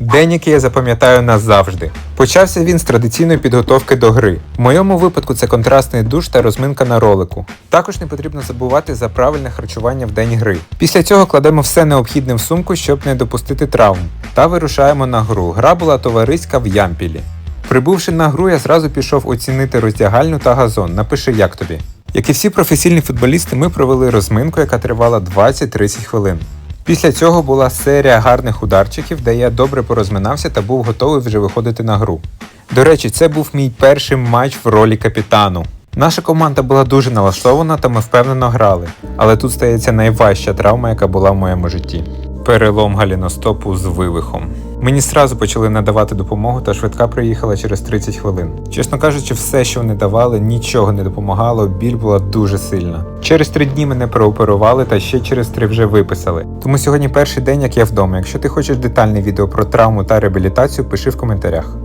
День, який я запам'ятаю назавжди. Почався він з традиційної підготовки до гри. В моєму випадку це контрастний душ та розминка на ролику. Також не потрібно забувати за правильне харчування в день гри. Після цього кладемо все необхідне в сумку, щоб не допустити травм. Та вирушаємо на гру. Гра була товариська в Ямпілі. Прибувши на гру, я зразу пішов оцінити роздягальню та газон. Напиши, як тобі. Як і всі професійні футболісти, ми провели розминку, яка тривала 20-30 хвилин. Після цього була серія гарних ударчиків, де я добре порозминався та був готовий вже виходити на гру. До речі, це був мій перший матч в ролі капітану. Наша команда була дуже налаштована та ми впевнено грали, але тут стається найважча травма, яка була в моєму житті. Перелом галіностопу з вивихом. Мені сразу почали надавати допомогу, та швидка приїхала через 30 хвилин. Чесно кажучи, все, що вони давали, нічого не допомагало, біль була дуже сильна. Через три дні мене прооперували та ще через три вже виписали. Тому сьогодні перший день, як я вдома. Якщо ти хочеш детальне відео про травму та реабілітацію, пиши в коментарях.